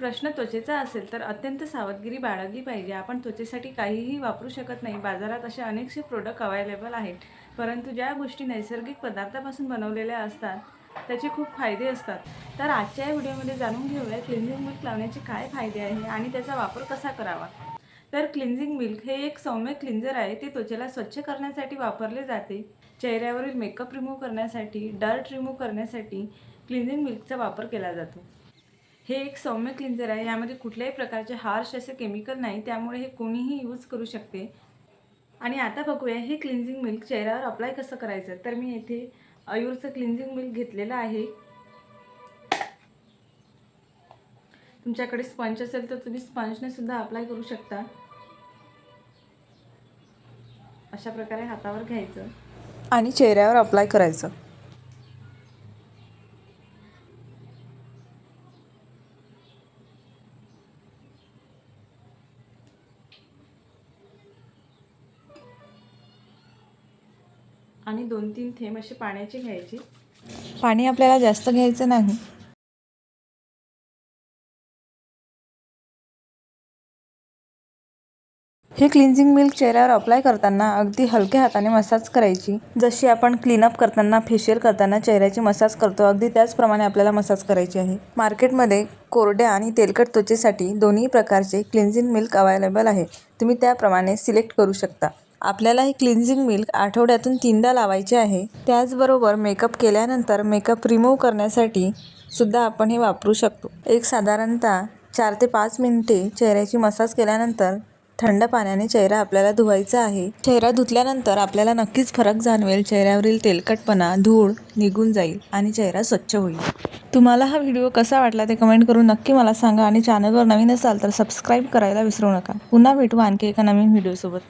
प्रश्न त्वचेचा असेल तर अत्यंत सावधगिरी बाळगली पाहिजे. आपण त्वचेसाठी काहीही वापरू शकत नाही. बाजारात असे अनेकसे प्रोडक्ट अवेलेबल आहेत. परंतु ज्या गोष्टी नैसर्गिक पदार्थापासून बनवलेल्या असतात त्याचे खूप फायदे असतात. तर आजच्या या व्हिडिओमध्ये जाणून घेऊया क्लिन्झिंग मिल्क लावण्याचे काय फायदे आहे आणि त्याचा वापर कसा करावा. तर क्लिन्झिंग मिल्क हे एक सौम्य क्लिन्झर आहे. ते त्वचेला स्वच्छ करण्यासाठी वापरले जाते. चेहऱ्यावरील मेकअप रिमूव्ह करण्यासाठी डर्ट रिमूव्ह करण्यासाठी क्लिन्झिंग मिल्कचा वापर केला जातो. हे एक सौम्य क्लिन्झर आहे. यामध्ये कुठल्याही प्रकारचे हार्श असे केमिकल नाही. त्यामुळे हे कोणीही यूज करू शकते. आणि आता बघूया हे क्लिन्झिंग मिल्क चेहऱ्यावर अप्लाय कसं करायचं? तर मी येथे अयूरचं क्लिन्झिंग मिल्क घेतलेलं आहे. तुमच्याकडे स्पंज असेल तर तुम्ही स्पंजने सुद्धा अप्लाय करू शकता. अशा प्रकारे हातावर घ्यायचं. आणि चेहऱ्यावर अप्लाय करायचं. आणि दोन तीन थेंब असे पाण्याचे घ्यायचे. पाणी आपल्याला जास्त घ्यायचं नाही. हे क्लिन्झिंग मिल्क चेहऱ्यावर अप्लाय करताना अगदी हलक्या हाताने मसाज करायची. जशी आपण क्लीनअप करताना फेशियल करताना चेहऱ्याची मसाज करतो अगदी त्याचप्रमाणे आपल्याला मसाज करायची आहे. मार्केटमध्ये कोरड्या आणि तेलकट त्वचेसाठी दोन्ही प्रकारचे क्लिन्झिंग मिल्क अवेलेबल आहे. तुम्ही त्याप्रमाणे सिलेक्ट करू शकता. आपल्याला हे क्लिन्झिंग मिल्क आठवड्यातून तीनदा लावायचे आहे. त्याचबरोबर मेकअप केल्यानंतर मेकअप रिमूव्ह करण्यासाठी सुद्धा आपण हे वापरू शकतो. एक साधारणतः चार ते पाच मिनिटे चेहऱ्याची मसाज केल्यानंतर थंड पाण्याने चेहरा आपल्याला धुवायचा आहे. चेहरा धुतल्यानंतर आपल्याला नक्कीच फरक जाणवेल. चेहऱ्यावरील तेलकटपणा धूळ निघून जाईल आणि चेहरा स्वच्छ होईल. तुम्हाला हा व्हिडिओ कसा वाटला ते कमेंट करून नक्की मला सांगा आणि चॅनलवर नवीन असाल तर सबस्क्राईब करायला विसरू नका. पुन्हा भेटू आणखी एका नवीन व्हिडिओसोबत